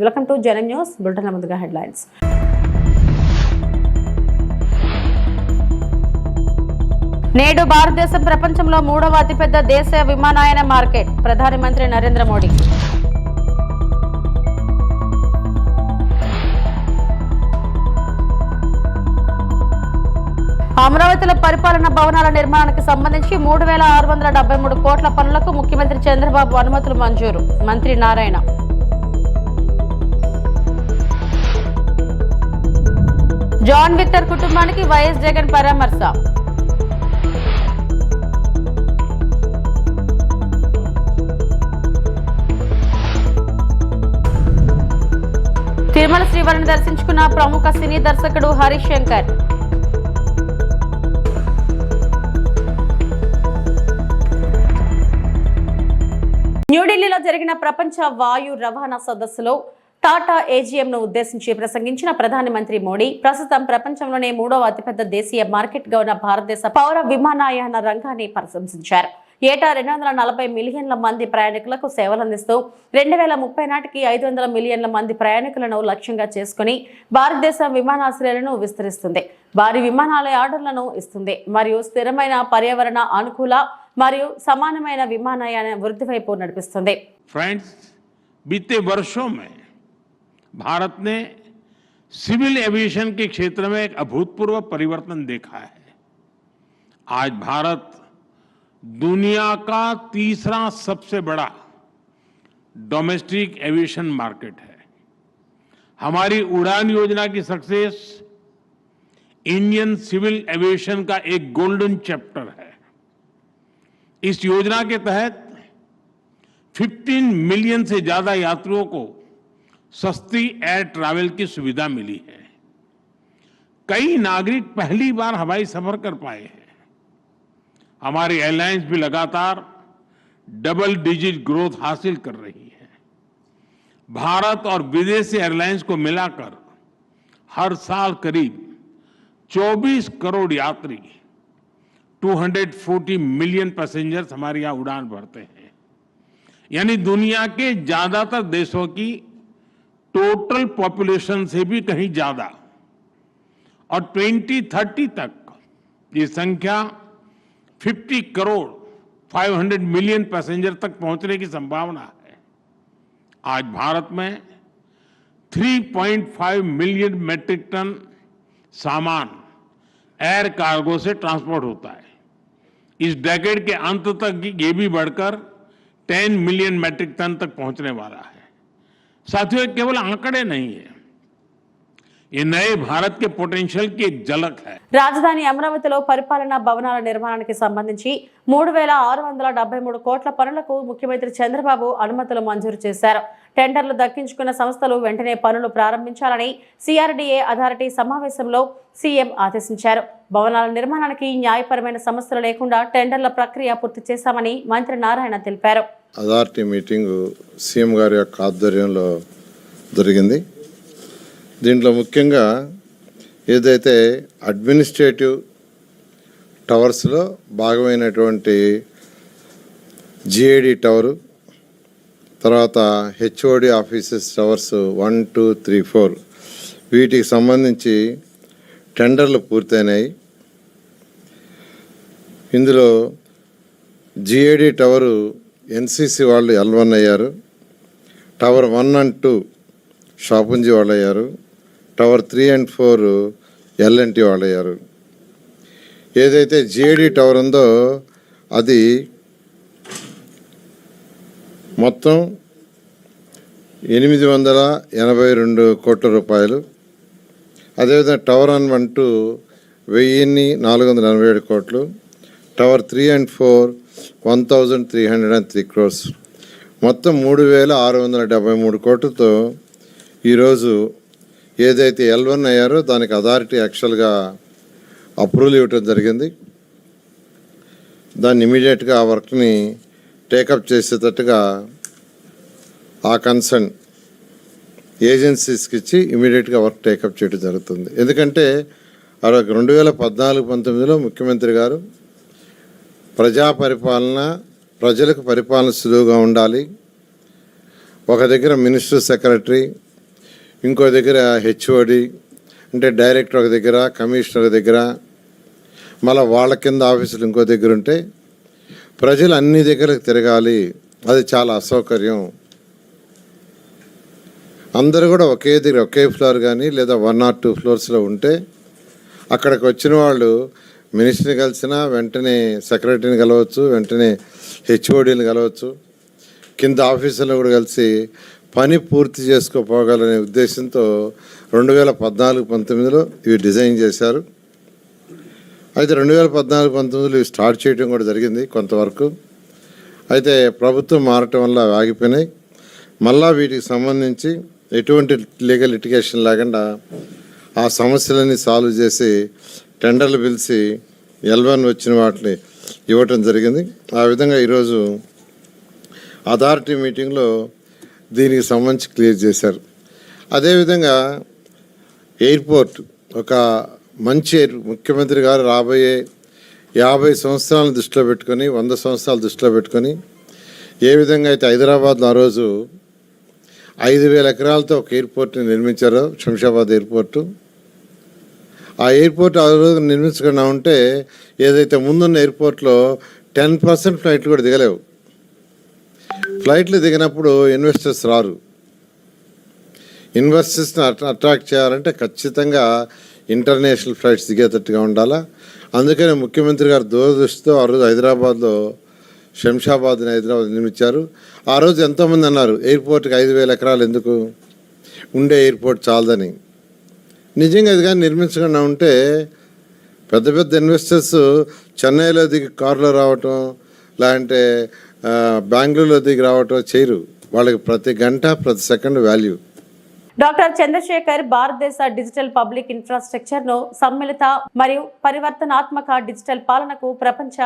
Welcome to Jana news bulletin ముందుగా headlines. నేడు భారతదేశం ప్రపంచంలో మూడవ అతిపెద్ద దేశ విమానయాన మార్కెట్ ప్రధానమంత్రి నరేంద్ర మోడీ. అమరావతిలో పరిపాలన భవనాల నిర్మాణానికి సంబంధించి మూడు వేల ఆరు వందల డెబ్బై మూడు కోట్ల పనులకు ముఖ్యమంత్రి చంద్రబాబు అనుమతులు మంజూరు. మంత్రి నారాయణ. జాన్ విక్టర్ కుటుంబానికి వైఎస్ జగన్ పరామర్శ. తిరుమల శ్రీవారిని దర్శించుకున్న ప్రముఖ సినీ దర్శకుడు హరీష్ శంకర్. న్యూఢిల్లీలో జరిగిన ప్రపంచ వాయు రవాణా సదస్సులో టాటా ఏజీఎంను ఉద్దేశించి ప్రసంగించిన ప్రధాని మంత్రి మోడీ ప్రస్తుతం ప్రపంచంలోనే మూడవ అతిపెద్ద దేశీయ మార్కెట్గా ఉన్న భారతదేశ పౌర విమానయాన రంగాన్ని ప్రశంసించారు. ఏటా రెండు వందల నలభై మిలియన్ల మంది ప్రయాణికులకు సేవలందిస్తూ రెండు వేల ముప్పై నాటికి ఐదు వందల మిలియన్ల మంది ప్రయాణికులను లక్ష్యంగా చేసుకుని భారతదేశం విమానాశ్రయాలను విస్తరిస్తుంది. వారి విమానాలయ ఆర్డర్లను ఇస్తుంది. మరియు స్థిరమైన పర్యావరణ అనుకూల మరియు సమానమైన విమానయాన వృద్ధి వైపు నడిపిస్తుంది బీతే వర్షం మే भारत ने सिविल एविएशन के क्षेत्र में एक अभूतपूर्व परिवर्तन देखा है। आज भारत दुनिया का तीसरा सबसे बड़ा डोमेस्टिक एविएशन मार्केट है। हमारी उड़ान योजना की सक्सेस इंडियन सिविल एविएशन का एक गोल्डन चैप्टर है। इस योजना के तहत 15 मिलियन से ज़्यादा यात्रियों को सस्ती एयर ट्रैवल की सुविधा मिली है। कई नागरिक पहली बार हवाई सफ़र कर पाए हैं। हमारी एयरलाइंस भी लगातार डबल डिजिट ग्रोथ हासिल कर रही है। भारत और विदेशी एयरलाइंस को मिलाकर हर साल करीब 24 करोड़ यात्री 240 मिलियन पैसेंजर्स हमारे यहाँ उड़ान भरते हैं। यानी दुनिया के ज़्यादातर देशों की टोटल पॉपुलेशन से भी कहीं ज़्यादा। और 2030 तक ये संख्या 50 करोड़ 500 मिलियन पैसेंजर तक पहुँचने की संभावना है। आज भारत में 3.5 मिलियन मेट्रिक टन सामान एयर कार्गो से ट्रांसपोर्ट होता है। इस डेकेड के अंत तक ये भी बढ़कर 10 मिलियन मेट्रिक टन तक पहुँचने वाला है। साथियों ये केवल आंकड़े नहीं है ये नए भारत के पोटेंशियल की एक झलक है రాజధాని అమరావతిలో పరిపాలనా భవనాల నిర్మాణానికి సంబంధించి మూడు వేల ఆరు వందల డెబ్బై మూడు కోట్ల పనులకు ముఖ్యమంత్రి చంద్రబాబు అనుమతులు మంజూరు చేశారు టెండర్లు దక్కించుకున్న సంస్థలు వెంటనే పనులు ప్రారంభించాలని సిఆర్డీఏ అథారిటీ సమావేశంలో సీఎం ఆదేశించారు భవనాల నిర్మాణానికి న్యాయపరమైన సమస్యలు లేకుండా టెండర్ల ప్రక్రియ పూర్తి చేశామని మంత్రి నారాయణ తెలిపారు అథారిటీ మీటింగు సీఎం గారి యొక్క ఆధ్వర్యంలో జరిగింది. దీంట్లో ముఖ్యంగా ఏదైతే అడ్మినిస్ట్రేటివ్ టవర్స్లో భాగమైనటువంటి జిఏడి టవరు తర్వాత HOD offices towers one two three four వీటికి సంబంధించి టెండర్లు పూర్తయినాయి. ఇందులో జిఏడి టవరు ఎన్సిసి వాళ్ళు ఎల్ వన్ అయ్యారు. Tower one and two Shapoorji వాళ్ళు అయ్యారు tower three and four L and T వాళ్ళు అయ్యారు ఏదైతే జిఏడి టవర్ ఉందో అది మొత్తం ఎనిమిది వందల ఎనభై రెండు కోట్ల రూపాయలు. అదేవిధంగా టవర్ వన్ వన్ టూ వెయ్యిన్ని నాలుగు వందల ఎనభై ఏడు కోట్లు. Tower three and four one thousand three hundred and three crores మొత్తం మూడు వేల ఆరు వందల డెబ్బై మూడు కోట్లతో ఈరోజు ఏదైతే ఎల్ వన్ అయ్యారో దానికి అథారిటీ యాక్చువల్గా అప్రూవల్ ఇవ్వటం జరిగింది. దాన్ని ఇమీడియట్గా ఆ వర్క్ని టేకప్ చేసేటట్టుగా ఆ కన్సర్న్ ఏజెన్సీస్కి ఇచ్చి ఇమీడియట్గా వర్క్ టేకప్ చేయడం జరుగుతుంది. ఎందుకంటే ఆ రెండు వేల పద్నాలుగు పంతొమ్మిదిలో ముఖ్యమంత్రి గారు ప్రజా పరిపాలన ప్రజలకు పరిపాలన సులువుగా ఉండాలి. ఒక దగ్గర మినిస్టర్ సెక్రటరీ ఇంకో దగ్గర హెచ్ఓడి అంటే డైరెక్టర్ ఒక దగ్గర కమిషనర్ దగ్గర మళ్ళీ వాళ్ళ కింద ఆఫీసులు ఇంకో దగ్గర ఉంటే ప్రజలు అన్ని దగ్గరకు తిరగాలి. అది చాలా అసౌకర్యం. అందరూ కూడా ఒకే దగ్గర ఒకే ఫ్లోర్ కానీ లేదా వన్ ఆర్ టూ ఫ్లోర్స్లో ఉంటే అక్కడికి వచ్చిన వాళ్ళు మినిస్టర్ని కలిసినా వెంటనే సెక్రటరీని కలవచ్చు వెంటనే హెచ్ఓడీని కలవచ్చు. కింద ఆఫీసులను కూడా కలిసి పని పూర్తి చేసుకోపోగలనే ఉద్దేశంతో రెండు వేల పద్నాలుగు పంతొమ్మిదిలో ఇవి డిజైన్ చేశారు. అయితే రెండు వేల పద్నాలుగు పంతొమ్మిదిలో ఇవి స్టార్ట్ చేయడం కూడా జరిగింది కొంతవరకు. అయితే ప్రభుత్వం మారటం వల్ల ఆగిపోయినాయి. మళ్ళా వీటికి సంబంధించి ఎటువంటి లీగల్ లిటిగేషన్ లేకుండా ఆ సమస్యలన్నీ సాల్వ్ చేసి టెండర్లు పిలిచి ఎల్వన్ వచ్చిన వాటిని ఇవ్వటం జరిగింది. ఆ విధంగా ఈరోజు అథారిటీ మీటింగ్లో దీనికి సంబంధించి క్లియర్ చేశారు. అదేవిధంగా ఎయిర్పోర్ట్ ఒక మంచి ఎయిర్ ముఖ్యమంత్రి గారు రాబోయే యాభై సంవత్సరాలను దృష్టిలో పెట్టుకొని వంద సంవత్సరాలు దృష్టిలో పెట్టుకొని ఏ విధంగా అయితే హైదరాబాద్లో ఆ రోజు ఐదు వేల ఎకరాలతో ఒక ఎయిర్పోర్ట్ని నిర్మించారు శంషాబాద్ ఎయిర్పోర్టు ఆ ఎయిర్పోర్ట్ ఆ రోజు నిర్మించకుండా ఉంటే ఏదైతే ముందున్న ఎయిర్పోర్ట్లో టెన్ పర్సెంట్ ఫ్లైట్లు కూడా దిగలేవు. ఫ్లైట్లు దిగినప్పుడు ఇన్వెస్టర్స్ రారు. ఇన్వెస్టర్స్ని అట్రాక్ట్ చేయాలంటే ఖచ్చితంగా ఇంటర్నేషనల్ ఫ్లైట్స్ దిగేటట్టుగా ఉండాలా. అందుకనే ముఖ్యమంత్రి గారు దూరదృష్టితో ఆ రోజు హైదరాబాద్లో శంషాబాద్ని హైదరాబాద్ నిర్మించారు. ఆ రోజు ఎంతోమంది అన్నారు ఎయిర్పోర్ట్కి ఐదు వేల ఎకరాలు ఎందుకు? ఉండే ఎయిర్పోర్ట్ చాలదని. నిజంగా అది కానీ నిర్మించకుండా ఉంటే పెద్ద పెద్ద ఇన్వెస్టర్స్ చెన్నైలో దిగి కారులో రావటం లేదంటే బెంగళూరులో దిగి రావటం చేయరు. వాళ్ళకి ప్రతి గంట ప్రతి సెకండ్ వాల్యూ డాక్టర్ చంద్రశేఖర్ భారతదేశ డిజిటల్ పబ్లిక్ ఇన్ఫ్రాస్ట్రక్చర్ను సమ్మిళిత మరియు పరివర్తనాత్మక డిజిటల్ పాలనకు ప్రపంచ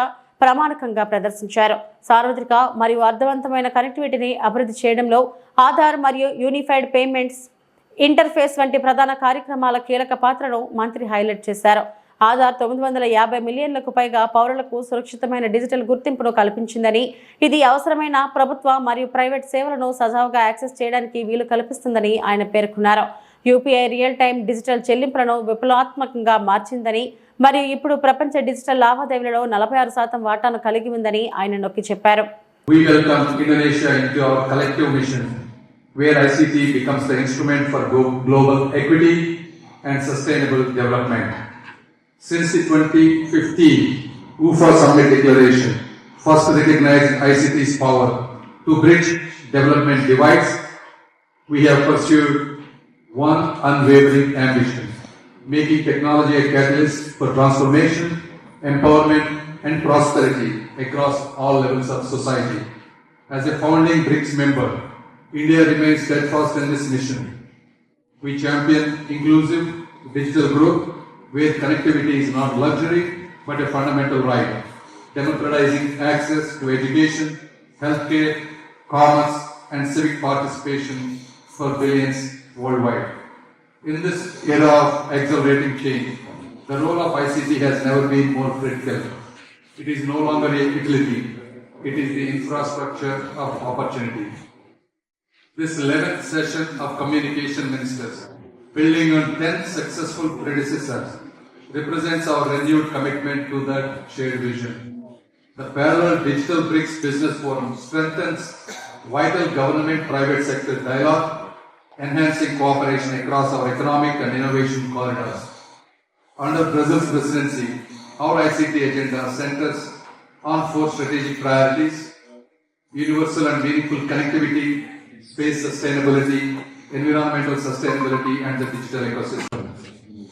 ప్రమాణకంగా ప్రదర్శించారు. సార్వత్రిక మరియు అర్థవంతమైన కనెక్టివిటీని అభివృద్ధి చేయడంలో ఆధార్ మరియు యూనిఫైడ్ పేమెంట్స్ ఇంటర్ఫేస్ వంటి ప్రధాన కార్యక్రమాల కీలక పాత్రను మంత్రి హైలైట్ చేశారు. ఆధార్ తొమ్మిది వందల యాభై మిలియన్లకు పైగా పౌరులకు సురక్షితమైన డిజిటల్ గుర్తింపును కల్పించిందని ఇది అవసరమైన ప్రభుత్వ మరియు ప్రైవేట్ సేవలను సజావుగా యాక్సెస్ చేయడానికి వీలు కల్పిస్తుందని ఆయన పేర్కొన్నారు. యూపీఐ రియల్ టైం డిజిటల్ చెల్లింపులను విప్లవాత్మకంగా మార్చిందని మరియు ఇప్పుడు ప్రపంచ డిజిటల్ లావాదేవీలలో నలభై ఆరు శాతం వాటాను కలిగి ఉందని ఆయన నొక్కి చెప్పారు. We welcome Indonesia into our collective mission, where ICT becomes the instrument for global equity and sustainable development. Since the 2015 UFA Summit Declaration first recognized ICT's power to bridge development divides, we have pursued one unwavering ambition, making technology a catalyst for transformation, empowerment, and prosperity across all levels of society. As a founding BRICS member, India remains steadfast in this mission. We champion inclusive digital growth where connectivity is not luxury but a fundamental right, democratizing access to education, healthcare, commerce, and civic participation for billions worldwide. In this era of accelerating change, the role of ICT has never been more critical. It is no longer a utility, it is the infrastructure of opportunity. This 11th session of communication ministers, building on 10 successful predecessors, represents our renewed commitment to that shared vision. The parallel Digital BRICS Business Forum strengthens vital government private sector dialogue, enhancing cooperation across our economic and innovation corridors. Under Brazil's presidency, our ICT agenda centers on four strategic priorities universal and meaningful connectivity, space sustainability, environmental sustainability, and the digital ecosystem.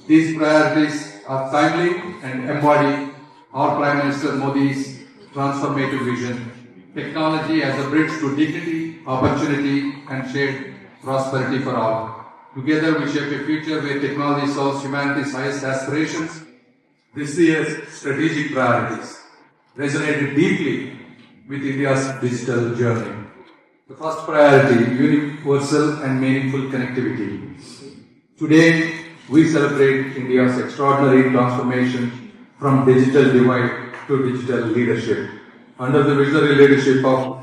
These priorities are timely and embody our Prime Minister Modi's transformative vision. Technology as a bridge to dignity, opportunity, and shared prosperity for all. Together, we shape a future where technology solves humanity's highest aspirations. This year's strategic priorities resonated deeply with India's digital journey. The first priority, universal and meaningful connectivity. Today, we celebrate India's extraordinary transformation from digital divide to digital leadership. Under the visionary leadership of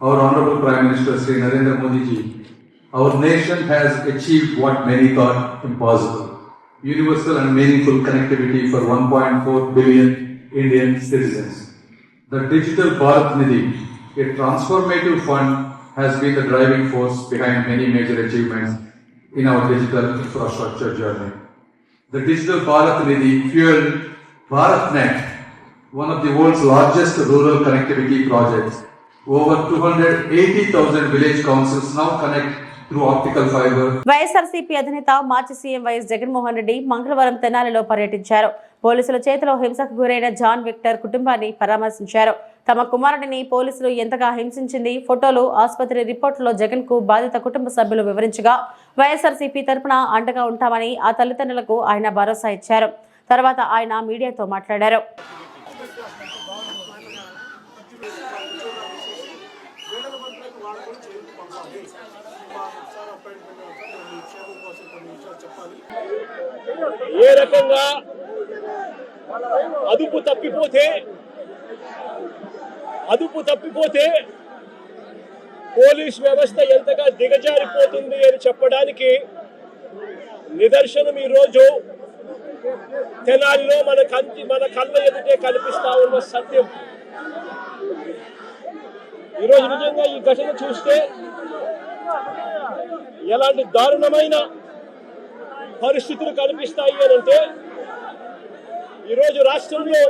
our Honorable Prime Minister Sri Narendra Modi ji, our nation has achieved what many thought impossible universal and meaningful connectivity for 1.4 billion Indian citizens. The Digital Bharat Nidhi, a transformative fund, has been the driving force behind many major achievements in our digital infrastructure journey. The Digital Bharat Nidhi fueled BharatNet, one of the world's largest rural connectivity projects. Over 280,000 village councils now connect YSRCP అధినేత మాజీ CM YS Jaganmohan Reddy మంగళవారం తెనాలిలో పర్యటించారు పోలీసుల చేతిలో హింసకు గురైన John Victor కుటుంబాన్ని పరామర్శించారు తమ కుమారుడిని పోలీసులు ఎంతగా హింసించింది? ఫోటోలు ఆసుపత్రి రిపోర్టులో జగన్కు బాధిత కుటుంబ సభ్యులు వివరించగా వైఎస్ఆర్సీపీ తరపున అండగా ఉంటామని ఆ తల్లిదండ్రులకు ఆయన భరోసా ఇచ్చారు. తర్వాత ఆయన మీడియాతో మాట్లాడారు. ఏ రకంగా అదుపు తప్పిపోతే అదుపు తప్పిపోతే పోలీస్ వ్యవస్థ ఎంతగా దిగజారిపోతుంది అని చెప్పడానికి నిదర్శనం ఈరోజు తెనాలిలో మన కంటి మన కళ్ళ ఎదుటే కనిపిస్తా ఉన్న సత్యం. ఈరోజు నిజంగా ఈ ఘటన చూస్తే ఎలాంటి దారుణమైన పరిస్థితులు కనిపిస్తాయి అని అంటే ఈరోజు రాష్ట్రంలో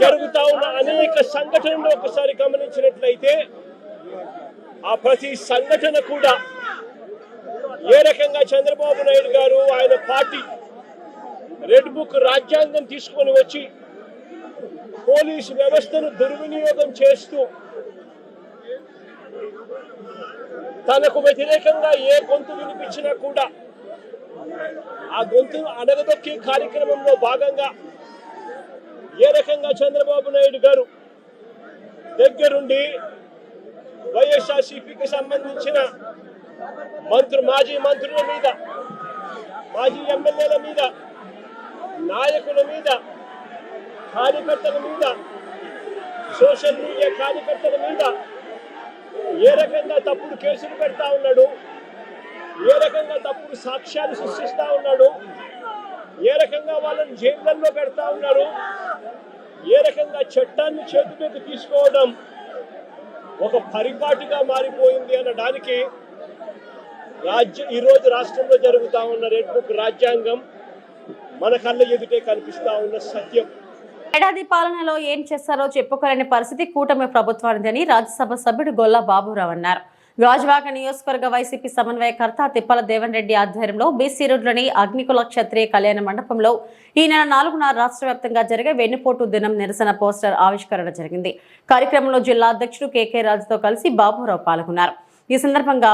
జరుగుతా ఉన్న అనేక సంఘటనలు ఒకసారి గమనించినట్లయితే ఆ ప్రతి సంఘటన కూడా ఏ రకంగా చంద్రబాబు నాయుడు గారు ఆయన పార్టీ రెడ్ బుక్ రాజ్యాంగం తీసుకొని వచ్చి పోలీసు వ్యవస్థను దుర్వినియోగం చేస్తూ తనకు వ్యతిరేకంగా ఏ గొంతు వినిపించినా కూడా ఆ గొంతు అడగదొక్కే కార్యక్రమంలో భాగంగా ఏ రకంగా చంద్రబాబు నాయుడు గారు దగ్గరుండి వైఎస్ఆర్సీపీకి సంబంధించిన మంత్రు మాజీ మంత్రుల మీద మాజీ ఎమ్మెల్యేల మీద నాయకుల మీద కార్యకర్తల మీద సోషల్ మీడియా కార్యకర్తల మీద ఏ రకంగా తప్పుడు కేసులు పెడతా ఉన్నాడు? ఏ రకంగా తప్పుడు సాక్ష్యాలు సృష్టిస్తూ ఉన్నాడు? ఏ రకంగా వాళ్ళని జైళ్ళల్లో పెడతా ఉన్నారు ఏ రకంగా చట్టాన్ని చేతిలోకి తీసుకోవడం ఒక పరిపాటిగా మారిపోయింది అనడానికి రాజ్య ఈరోజు రాష్ట్రంలో జరుగుతూ ఉన్న రెడ్ బుక్ రాజ్యాంగం మన కళ్ళ ఎదుటే కనిపిస్తూ ఉన్న సత్యం. ఏడాది పాలనలో ఏం చేస్తారో చెప్పుకోలేని పరిస్థితి కూటమి ప్రభుత్వానిదని రాజ్యసభ సభ్యుడు గొల్లా బాబురావు అన్నారు. గాజువాక నియోజకవర్గ వైసీపీ సమన్వయకర్త తిప్పల దేవన్ రెడ్డి ఆధ్వర్యంలో బీసీ రోడ్లోని అగ్నికుల క్షత్రియ కళ్యాణ మండపంలో ఈ నెల నాలుగున రాష్ట్ర వ్యాప్తంగా జరిగే వెన్నుపోటు దినం నిరసన పోస్టర్ ఆవిష్కరణ జరిగింది. కార్యక్రమంలో జిల్లా అధ్యక్షుడు కేకే రాజుతో కలిసి బాబురావు పాల్గొన్నారు. ఈ సందర్భంగా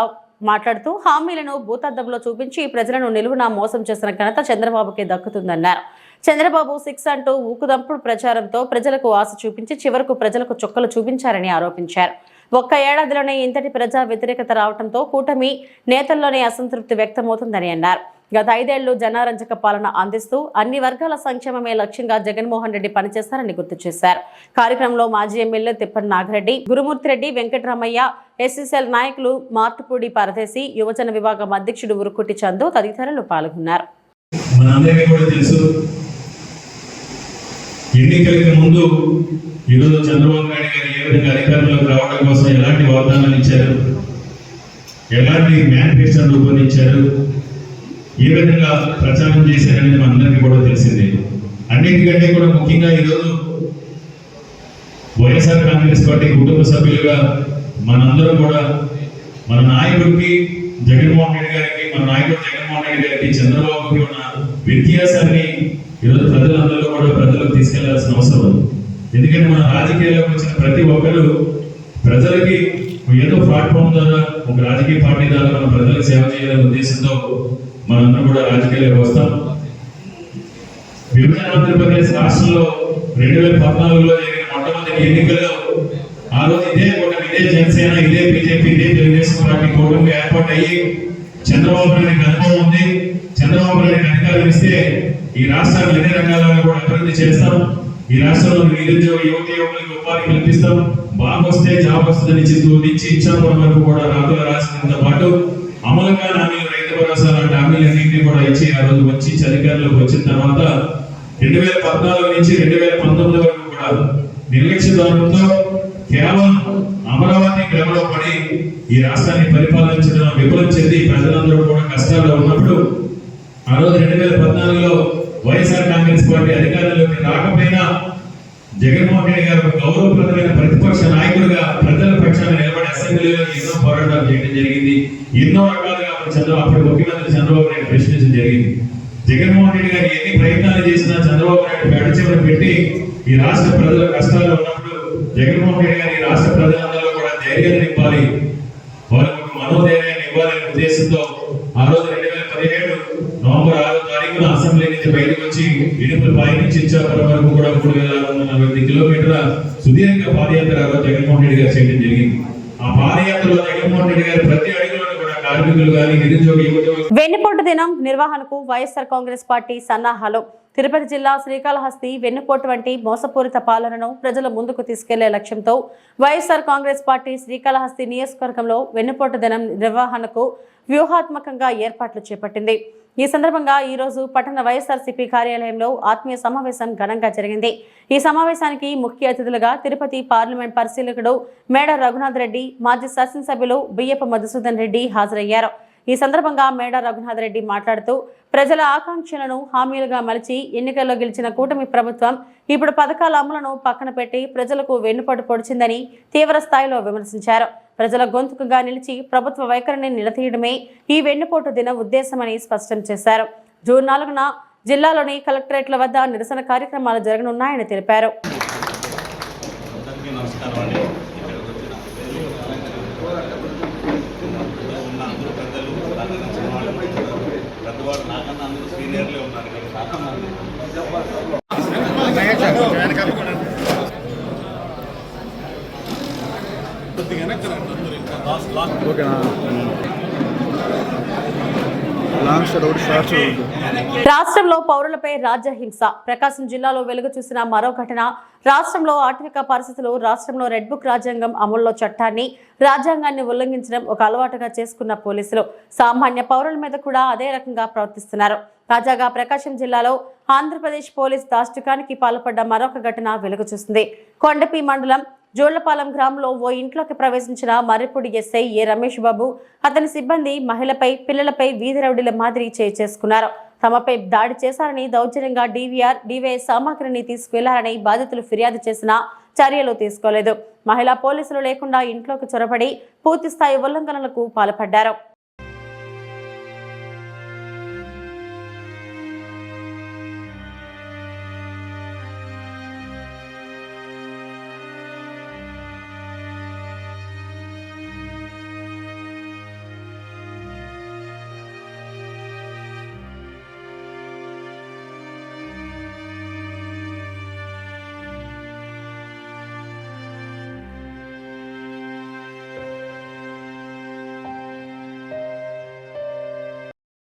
మాట్లాడుతూ హామీలను భూతద్దంలో చూపించి ప్రజలను నిలువున మోసం చేసిన ఘనత చంద్రబాబుకే దక్కుతుందన్నారు. చంద్రబాబు సిక్స్ అంటూ ఊకుదంపుడు ప్రచారంతో ప్రజలకు ఆశ చూపించి చివరకు ప్రజలకు చుక్కలు చూపించారని ఆరోపించారు. ఒక్క ఏడాదిలోనే ఇంతటి ప్రజా వ్యతిరేకత రావడంతో కూటమి నేతల్లోనే అసంతృప్తి వ్యక్తమవుతుందని అన్నారు. గత ఐదేళ్ళు జనారంజక పాలన అందిస్తూ అన్ని వర్గాల సంక్షేమమే లక్ష్యంగా జగన్మోహన్ రెడ్డి పనిచేస్తారని గుర్తు చేశారు. కార్యక్రమంలో మాజీ ఎమ్మెల్యే తిప్పటి నాగిరెడ్డి గురుమూర్తి రెడ్డి వెంకటరామయ్య ఎస్ఎస్ఎల్ నాయకులు మార్టుపూడి పరదేశి యువజన విభాగం అధ్యక్షుడు ఉరుకుటి చందు తదితరులు పాల్గొన్నారు. ఎన్నికలకు ముందు ఈరోజు చంద్రబాబు నాయుడు గారు ఏ విధంగా అధికారంలోకి రావడం కోసం ఎలాంటి వాగ్దానాలు ఇచ్చారు? ఎలాంటి మేనిఫెస్టోను రూపొందించారు? ఏ విధంగా ప్రచారం చేశారనేది మనందరికీ కూడా తెలిసిందే. అన్నిటికంటే కూడా ముఖ్యంగా ఈరోజు వైఎస్ఆర్ కాంగ్రెస్ పార్టీ కుటుంబ సభ్యులుగా మనందరం కూడా మన నాయకుడికి జగన్మోహన్ రెడ్డి గారికి మన నాయకుడు జగన్మోహన్ రెడ్డి గారికి చంద్రబాబుకి ఉన్న వ్యత్యాసాన్ని ఈరోజు ప్రజలందరూ కూడా ప్రజలకు తీసుకెళ్ళాల్సిన అవసరం ఉంది. ఎందుకంటే మన రాజకీయాల్లోకి వచ్చిన ప్రతి ఒక్కరు ప్రజలకి ఏదో ప్లాట్ఫామ్ ద్వారా ఒక రాజకీయ పార్టీ ద్వారా మన ప్రజలకు సేవ చేయాలనే ఉద్దేశంతో మనందరం కూడా రాజకీయాలకు వస్తాం. విభజన ఆంధ్రప్రదేశ్ రాష్ట్రంలో రెండు వేల పద్నాలుగులో జరిగిన మొట్టమొదటి ఎన్నికల్లో ఆ రోజు ఇదే ఒక ఇదే జనసేన ఇదే బీజేపీ ఇదే తెలుగుదేశం పార్టీ కూటమి ఏర్పాటు అయ్యి చంద్రబాబు నాయుడికి అనుభవం ఉంది. చంద్రబాబు నాయుడికి అధికారం ఇస్తే ఈ రాష్ట్రాన్ని అన్ని రంగాలను కూడా అభివృద్ధి చేస్తాం? ఈ రాష్ట్రంలో నిరుద్యోగ యువత యువకులకు ఉపాధి కల్పిస్తాం. బాగొస్తే జాబ్ వస్తుందని చిత్తూరు నుంచి ఇచ్చాపురం వరకు కూడా రాతుల రాసినంత పాటు అమలు కాని హామీలు రైతు భరోసా లాంటి హామీలన్నింటినీ కూడా ఇచ్చి ఆ రోజు వచ్చి అధికారంలోకి వచ్చిన తర్వాత రెండు వేల పద్నాలుగు నుంచి రెండు వేల పంతొమ్మిది వరకు కూడా నిర్లక్ష్య ధోరణితో కేవలం అమరావతి గ్రహంలో పడి ఈ రాష్ట్రాన్ని పరిపాలించడం విఫలం చెంది ప్రజలందరూ కూడా కష్టాల్లో ఉన్నప్పుడు ఆ రోజు రెండు వేల పద్నాలుగులో వైఎస్ఆర్ కాంగ్రెస్ పార్టీ అధికారంలోకి రాకపోయినా జగన్మోహన్ రెడ్డి గారు గౌరవప్రదమైన ప్రతిపక్ష నాయకుడిగా ప్రజల పక్షాన నిలబడి అసెంబ్లీలో ఎన్నో పోరాటాలు చేయడం జరిగింది. ఎన్నో రకాలుగా అప్పుడు చంద్రబాబు అప్పుడు ముఖ్యమంత్రి చంద్రబాబు నాయుడు ప్రశ్నించడం జరిగింది. జగన్మోహన్ రెడ్డి గారు ఎన్ని ప్రయత్నాలు చేసినా చంద్రబాబు నాయుడు పెడచెవిన పెట్టి ఈ రాష్ట్ర ప్రజల కష్టాలు ఉన్నప్పుడు జగన్మోహన్ రెడ్డి గారు ఈ రాష్ట్ర ప్రజలందరూ కూడా ధైర్యాన్ని నింపాలి. వారికి మనోధైర్యాన్ని ఇవ్వాలనే ఉద్దేశంతో ఆ రోజు రెండు వేల పదిహేడు నవంబర్ ఆరో తారీఖున అయితే బయటకు వచ్చి ఇడుపుల పాయి నుంచి ఇచ్చాపురం వరకు కూడా మూడు వేల ఆరు వందల నలభై ఎనిమిది కిలోమీటర్ల సుదీర్ఘ పాదయాత్ర జగన్మోహన్ రెడ్డి గారు చేయడం జరిగింది. ఆ పాదయాత్రలో జగన్మోహన్ రెడ్డి గారు ప్రతి అడుగులోనూ కూడా కార్మికులు కానీ నిరుద్యోగ యువత వెన్నుపోటు దినం నిర్వహణకు వైఎస్ఆర్ కాంగ్రెస్ పార్టీ సన్నాహాలు తిరుపతి జిల్లా శ్రీకాళహస్తి వెన్నుపోటు వంటి మోసపూరిత పాలనను ప్రజల ముందుకు తీసుకెళ్ళే లక్ష్యంతో వైఎస్ఆర్ కాంగ్రెస్ పార్టీ శ్రీకాళహస్తి నియోజకవర్గంలో వెన్నుపోటు దినం నిర్వహణకు వ్యూహాత్మకంగా ఏర్పాట్లు చేపట్టింది. ఈ సందర్భంగా ఈ రోజు పట్టణ వైఎస్ఆర్సీపీ కార్యాలయంలో ఆత్మీయ సమావేశం ఘనంగా జరిగింది. ఈ సమావేశానికి ముఖ్య అతిథులుగా తిరుపతి పార్లమెంట్ పరిశీలకుడు మేడ రఘునాథ్ రెడ్డి మాజీ శాసనసభ్యులు బియ్యపు మధుసూదన్ రెడ్డి హాజరయ్యారు. ఈ సందర్భంగా మేడ రఘునాథ్ రెడ్డి మాట్లాడుతూ ప్రజల ఆకాంక్షలను హామీలుగా మలిచి ఎన్నికల్లో గెలిచిన కూటమి ప్రభుత్వం ఇప్పుడు పథకాల అమలును పక్కన పెట్టి ప్రజలకు వెన్నుపాటు పొడిచిందని తీవ్ర స్థాయిలో విమర్శించారు. ప్రజల గొంతుకుగా నిలిచి ప్రభుత్వ వైఖరిని నిలదీయడమే ఈ వెన్నుపోటు దిన ఉద్దేశమని స్పష్టం చేశారు. జూన్ నాలుగున జిల్లాలోని కలెక్టరేట్ల వద్ద నిరసన కార్యక్రమాలు జరగనున్నాయని తెలిపారు అందరికీ నమస్కారం అండి ఇక్కడికి వచ్చిన ఉన్న అందరూ పెద్దలు నాకు నచ్చిన వాళ్ళు పెద్దవాళ్ళు నాకన్నా అందరూ సీనియర్లే ఉన్నారు ఇక్కడ చాలా మంది రాష్ట్రంలో పౌరులపై రాజ్యహింస ప్రకాశం జిల్లాలో వెలుగు చూసిన మరో ఘటన. రాష్ట్రంలో ఆర్థిక పరిస్థితులు రాష్ట్రంలో రెడ్ బుక్ రాజ్యాంగం అమల్లో చట్టాన్ని రాజ్యాంగాన్ని ఉల్లంఘించడం ఒక అలవాటుగా చేసుకున్న పోలీసులు. సామాన్య పౌరుల మీద కూడా అదే రకంగా ప్రవర్తిస్తున్నారు. తాజాగా ప్రకాశం జిల్లాలో ఆంధ్రప్రదేశ్ పోలీస్ దాష్టికానికి పాల్పడ్డ మరొక ఘటన వెలుగు చూసింది. కొండపి మండలం జోళ్ళపాలెం గ్రామంలో ఓ ఇంట్లోకి ప్రవేశించిన మర్రిపూడి ఎస్ఐ ఏ రమేష్ బాబు అతని సిబ్బంది మహిళపై పిల్లలపై వీధి రౌడీల మాదిరి చేసుకున్నారు. తమపై దాడి చేశారని దౌర్జన్యంగా డీవీఆర్ డీవీఐ సామాగ్రిని తీసుకువెళ్ళారని బాధితులు ఫిర్యాదు చేసినా చర్యలు తీసుకోలేదు. మహిళా పోలీసులు లేకుండా ఇంట్లోకి చొరబడి పూర్తిస్థాయి ఉల్లంఘనలకు పాల్పడ్డారు.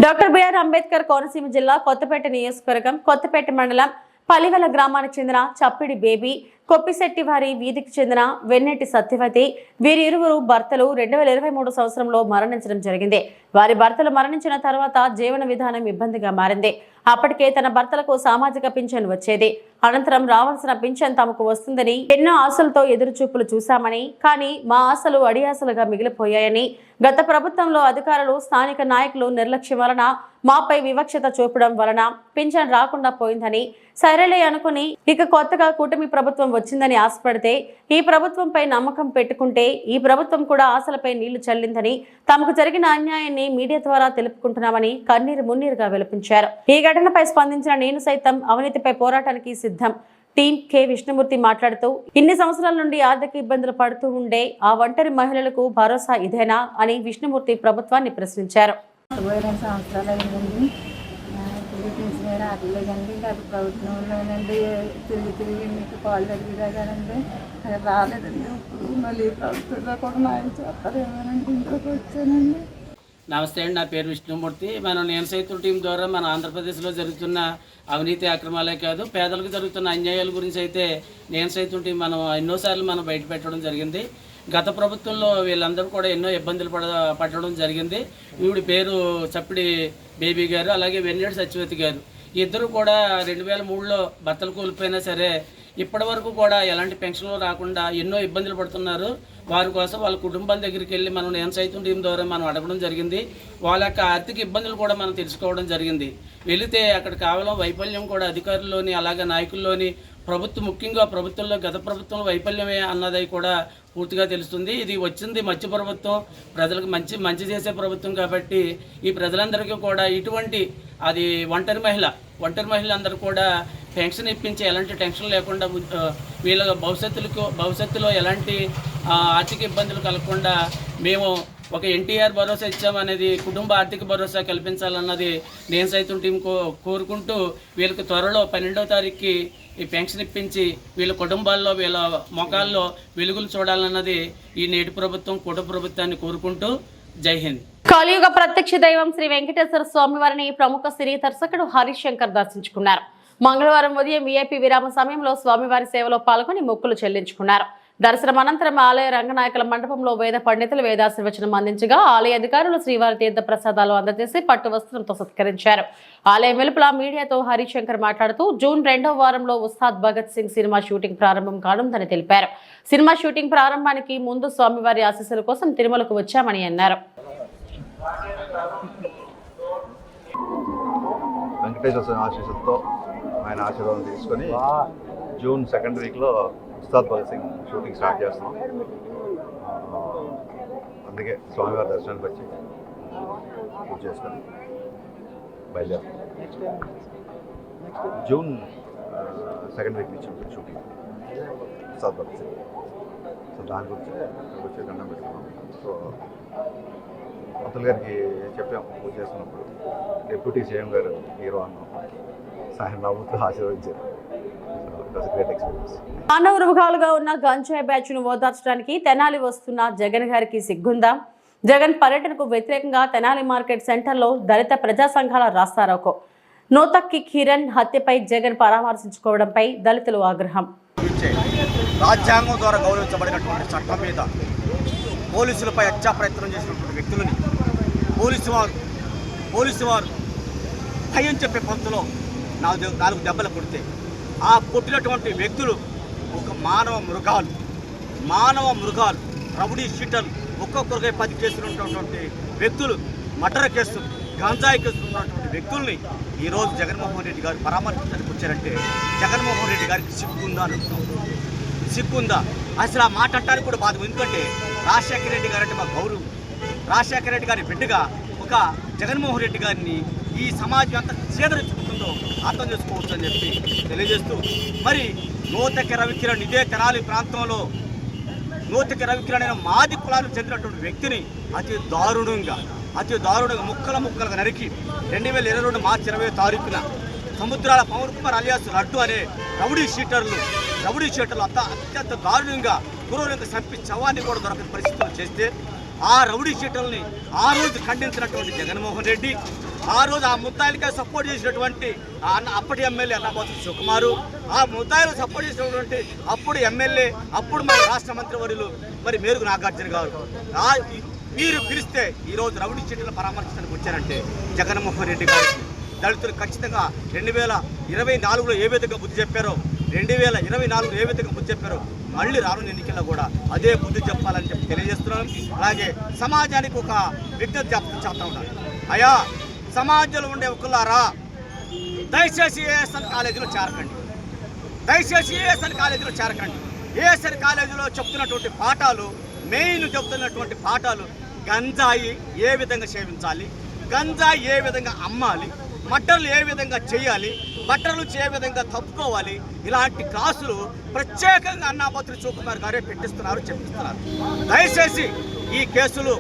డాక్టర్ బిఆర్ అంబేద్కర్ కోనసీమ జిల్లా కొత్తపేట నియోజకవర్గం కొత్తపేట మండలం పలివెల గ్రామానికి చెందిన చప్పిడి బేబీ కొప్పిశెట్టి వారి వీధికి చెందిన వెన్నెటి సత్యవతి వీరిరువురు భర్తలు రెండు వేల ఇరవై మూడు సంవత్సరంలో మరణించడం జరిగింది. వారి భర్తలు మరణించిన తర్వాత జీవన విధానం ఇబ్బందిగా మారింది. అప్పటికే తన భర్తలకు సామాజిక పింఛన్ వచ్చేది. అనంతరం రావాల్సిన పింఛన్ తమకు వస్తుందని ఎన్నో ఆశలతో ఎదురుచూపులు చూశామని కానీ మా ఆశలు అడియాసలుగా మిగిలిపోయాయని గత ప్రభుత్వంలో అధికారులు స్థానిక నాయకులు నిర్లక్ష్యం వలన మాపై వివక్షత చూపడం వలన పింఛన్ రాకుండా పోయిందని సరేలే అనుకుని ఇక కొత్తగా కూటమి ప్రభుత్వం వచ్చిందని ఆశపడితే ఈ ప్రభుత్వంపై నమ్మకం పెట్టుకుంటే ఈ ప్రభుత్వం కూడా ఆశలపై నీళ్ళు చల్లిందని తమకు జరిగిన అన్యాయాన్ని మీడియా ద్వారా తెలుపుకుంటున్నామని కన్నీరు మున్నీరుగా విలపించారు. ఈ ఘటనపై స్పందించిన నేను సైతం అవినీతిపై పోరాటానికి సిద్ధం. Team K. విష్ణుమూర్తి మాట్లాడుతూ ఇన్ని సంవత్సరాల నుండి ఆర్థిక ఇబ్బందులు పడుతూ ఉండే ఆ ఒంటరి మహిళలకు భరోసా ఇదేనా అని విష్ణుమూర్తి ప్రభుత్వాన్ని ప్రశ్నించారు ఇరవై రెండు సంవత్సరాలు అయిందండి ఆ, ఇప్పుడు తీసుకునే రావట్లేదండి గత ప్రభుత్వంలోనండి తిరిగి తిరిగి మీకు కాల్ కదండి అది రాలేదండి. ఇప్పుడు మళ్ళీ ప్రభుత్వంలో కూడా న్యాయం చేస్తారేమోనండి. ఇంట్లోకి వచ్చానండి. నమస్తే అండి. నా పేరు విష్ణుమూర్తి. మనం నేను సైతుల టీం ద్వారా మన ఆంధ్రప్రదేశ్లో జరుగుతున్న అవినీతి అక్రమాలే కాదు పేదలకు జరుగుతున్న అన్యాయాల గురించి అయితే నేను సైతుల టీం మనం ఎన్నోసార్లు మనం బయట పెట్టడం జరిగింది. గత ప్రభుత్వంలో వీళ్ళందరూ కూడా ఎన్నో ఇబ్బందులు పడ పడడం జరిగింది. ఈవిడ పేరు చప్పిడి బేబీ గారు అలాగే వెన్నెడు సత్యవతి గారు. ఇద్దరు కూడా రెండు వేల మూడులో భర్తలు కోల్పోయినా సరే ఇప్పటి వరకు కూడా ఎలాంటి పెన్షన్లు రాకుండా ఎన్నో ఇబ్బందులు పడుతున్నారు. వారి కోసం వాళ్ళ కుటుంబాల దగ్గరికి వెళ్ళి మనం నేను సైతం టీం ద్వారా మనం అడగడం జరిగింది. వాళ్ళ యొక్క ఆర్థిక ఇబ్బందులు కూడా మనం తెలుసుకోవడం జరిగింది. వెళితే అక్కడ కేవలం వైఫల్యం కూడా అధికారుల్లోని అలాగే నాయకుల్లోని ప్రభుత్వం ముఖ్యంగా ప్రభుత్వంలో గత ప్రభుత్వంలో వైఫల్యమే అన్నది కూడా పూర్తిగా తెలుస్తుంది. ఇది వచ్చింది మంచి ప్రభుత్వం. ప్రజలకు మంచి మంచి చేసే ప్రభుత్వం కాబట్టి ఈ ప్రజలందరికీ కూడా ఇటువంటి అది ఒంటరి మహిళ ఒంటరి మహిళలందరూ కూడా పెన్షన్ ఇప్పించి ఎలాంటి టెన్షన్ లేకుండా వీళ్ళ భవిష్యత్తులకు భవిష్యత్తులో ఎలాంటి ఆర్థిక ఇబ్బందులు కలగకుండా మేము ఒక ఎన్టీఆర్ భరోసా ఇచ్చామనేది కుటుంబ ఆర్థిక భరోసా కల్పించాలన్నది నేను సైతం టీం కో కోరుకుంటూ వీళ్ళకి త్వరలో పన్నెండవ తారీఖుకి ఈ పెన్షన్ ఇప్పించి వీళ్ళ కుటుంబాల్లో వీళ్ళ మొఖాల్లో వెలుగులు చూడాలన్నది ఈ నేటి ప్రభుత్వం కుట ప్రభుత్వాన్ని కోరుకుంటూ జై హింద్. కలియుగ ప్రత్యక్ష దైవం శ్రీ వెంకటేశ్వర స్వామి వారిని ప్రముఖ సినీ దర్శకుడు హరీష్ శంకర్ దర్శించుకున్నారు. మంగళవారం ఉదయం విఐపి విరామ సమయంలో స్వామివారి సేవలో పాల్గొని మొక్కులు చెల్లించుకున్నారు. దర్శనం అనంతరం ఆలయ రంగనాయకుల మండపంలో వేద పండితులు వేదాశీర్వచనం అందించగా ఆలయ అధికారులు శ్రీవారి తీర్థ ప్రసాదాలు అందజేసి పట్టు వస్త్రంతో సత్కరించారు. ఆలయం వెలుపల మీడియాతో హరీష్ శంకర్ మాట్లాడుతూ జూన్ రెండవ వారంలో ఉస్తాద్ భగత్ సింగ్ సినిమా షూటింగ్ ప్రారంభం కానుందని తెలిపారు. సినిమా షూటింగ్ ప్రారంభానికి ముందు స్వామివారి ఆశీస్సుల కోసం తిరుమలకు వచ్చామని అన్నారు. వెంకటేశ్వర స్వామి ఆశీస్సులతో ఆయన ఆశీర్వాదం తీసుకొని జూన్ సెకండ్ వీక్లో ఉస్తాద్ భగత్ సింగ్ షూటింగ్ స్టార్ట్ చేస్తున్నాం. అందుకే స్వామివారి దర్శనానికి వచ్చి పూజ చేసుకొని బయలుదేరు. జూన్ సెకండ్ వీక్ నుంచి ఉంటుంది షూటింగ్. ఉస్తాద్ భగత్ సింగ్. సో దాని గురించి ఇక్కడికి దండం పెట్టుకున్నాం. సో పంతులు గారికి చెప్పాం పూజ చేస్తున్నప్పుడు. డిప్యూటీ సీఎం గారు హీరో అన్నాం. సాయం నవ్వుతూ ఆశీర్వదించారు. ఇట్ వాస్ గ్రేట్ ఎక్స్పీరియన్స్ మానవ మృగాలుగా ఉన్న గంజాయి బ్యాచ్ను ఓదార్చడానికి తెనాలి వస్తున్న జగన్ గారికి సిగ్గుందా? జగన్ పర్యటనకు వ్యతిరేకంగా తెనాలి మార్కెట్ సెంటర్లో దళిత ప్రజా సంఘాల రాస్తారోకో. నోతక్కి కిరణ్ హత్యపై జగన్ పరామర్శించుకోవడంపై దళితులు ఆగ్రహం. రాజ్యాంగం ద్వారా గౌరవించబడినటువంటి చట్టం మీద పోలీసులపై హత్యా ప్రయత్నం చేసినటువంటి వ్యక్తులని పోలీసు వారు పోలీసు వారు భయం చెప్పే పంతులో నాలుగు నాలుగు దెబ్బలు కొడితే ఆ కొట్టినటువంటి వ్యక్తులు ఒక మానవ మృగాలు. మానవ మృగాలు. రౌడీ షీటర్లు ఒక్కొక్కరికై పది కేసులు ఉన్నటువంటి వ్యక్తులు మర్డర్ కేసులు గంజాయి కేసులు ఉన్నటువంటి వ్యక్తుల్ని ఈరోజు జగన్మోహన్ రెడ్డి గారు పరామర్శించడానికి వచ్చారంటే జగన్మోహన్ రెడ్డి గారికి సిగ్గుందా అని అడుగుతున్నాం. సిగ్గుందా? అసలు ఆ మాట అంటానికి కూడా బాధ ఎందుకంటే రాజశేఖర రెడ్డి గారు అంటే మా గౌరవం. రాజశేఖర రెడ్డి గారి బిడ్డగా ఒక జగన్మోహన్ రెడ్డి గారిని ఈ సమాజం ఎంత చేదరించుకుంటుందో అర్థం చేసుకోవచ్చు అని చెప్పి తెలియజేస్తూ మరి నూతక రవికిరణ్ ఇదే తెనాలి ప్రాంతంలో నూతక రవికిరణ్ అయిన మాది కులాలకు చెందినటువంటి వ్యక్తిని అతి దారుణంగా అతి దారుణంగా ముక్కల ముక్కలుగా నరికి రెండు వేల ఇరవై రెండు మార్చి ఇరవై తారీఖున సముద్రాల పవన్ కుమార్ అలియాస్ లడ్డు అనే రౌడీ షీటర్లు రౌడీ షీటర్లు అంత అత్యంత దారుణంగా గురువులకు చంపి చవాన్ని కూడా దొరకని పరిస్థితులు చేస్తే ఆ రౌడీ షీటల్ని ఆ రోజు ఖండించినటువంటి జగన్మోహన్ రెడ్డి ఆ రోజు ఆ ముద్దాయిలకే సపోర్ట్ చేసినటువంటి ఆ అన్న అప్పటి ఎమ్మెల్యే అన్నబోతు సుకుమారు ఆ ముద్దాయిలు సపోర్ట్ చేసినటువంటి అప్పుడు ఎమ్మెల్యే అప్పుడు మరి రాష్ట్ర మంత్రివర్యులు మరి మేరుగు నాగార్జున గారు. మీరు పిలిస్తే ఈ రోజు రౌడీ షీటర్లు పరామర్శించడానికి వచ్చారంటే జగన్మోహన్ రెడ్డి గారికి దళితులు ఖచ్చితంగా రెండు వేల ఇరవై నాలుగులో ఏ విధంగా బుద్ధి చెప్పారో రెండు వేల ఇరవై నాలుగులో ఏ విధంగా బుద్ధి చెప్పారో మళ్ళీ రానున్న ఎన్నికల్లో కూడా అదే బుద్ధి చెప్పాలని చెప్పి తెలియజేస్తున్నాను అలాగే సమాజానికి ఒక విజ్ఞప్తి చేస్తా ఉన్నాను అయా సమాజంలో ఉండే ఒకలారా దయచేసి ఏఎస్ఎన్ కాలేజీలో చేరకండి. దయచేసి ఏఎస్ఎన్ కాలేజీలో చేరకండి. ఏఎస్ఎన్ కాలేజీలో చెప్తున్నటువంటి పాఠాలు మెయిన్ చెప్తున్నటువంటి పాఠాలు గంజాయి ఏ విధంగా సేవించాలి గంజాయి ఏ విధంగా అమ్మాలి మట్టలు ఏ విధంగా చేయాలి బట్టలు చే విధంగా తప్పుకోవాలి. ఇలాంటి క్లాసులు ప్రత్యేకంగా అన్నాపత్రి చౌకుమార్ గారే పెట్టిస్తున్నారు చెప్పిస్తున్నారు. దయచేసి ఈ కేసులు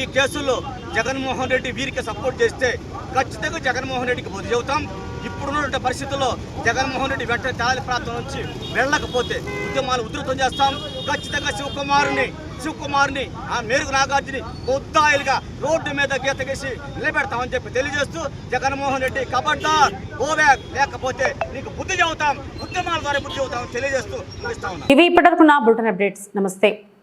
ఈ కేసుల్లో జగన్మోహన్ రెడ్డి వీరికి సపోర్ట్ చేస్తే ఖచ్చితంగా జగన్మోహన్ రెడ్డికి బుద్ధి చెబుతాం. ఇప్పుడున్నటువంటి పరిస్థితుల్లో జగన్మోహన్ రెడ్డి వెంటనే తెలాలి ప్రాంతం నుంచి వెళ్ళకపోతే ఉద్యమాలు ఉధృతం చేస్తాం. ఖచ్చితంగా శివకుమారుని శివకుమార్ని ఆ మేరకు నాగార్జుని ముద్దాయిలుగా రోడ్డు మీద గీత గీసి నిలబెడతామని చెప్పి తెలియజేస్తూ జగన్మోహన్ రెడ్డి కబడ్డార్ గోబ్యాక్ లేకపోతే నీకు బుద్ధి చెబుతాం ఉద్యమాల ద్వారా బుద్ధి చెబుతామని తెలియజేస్తూ ముగిస్తా ఉన్నాం. ఇవి ఇప్పటివరకు నా బులెటిన్ అప్డేట్స్. నమస్తే.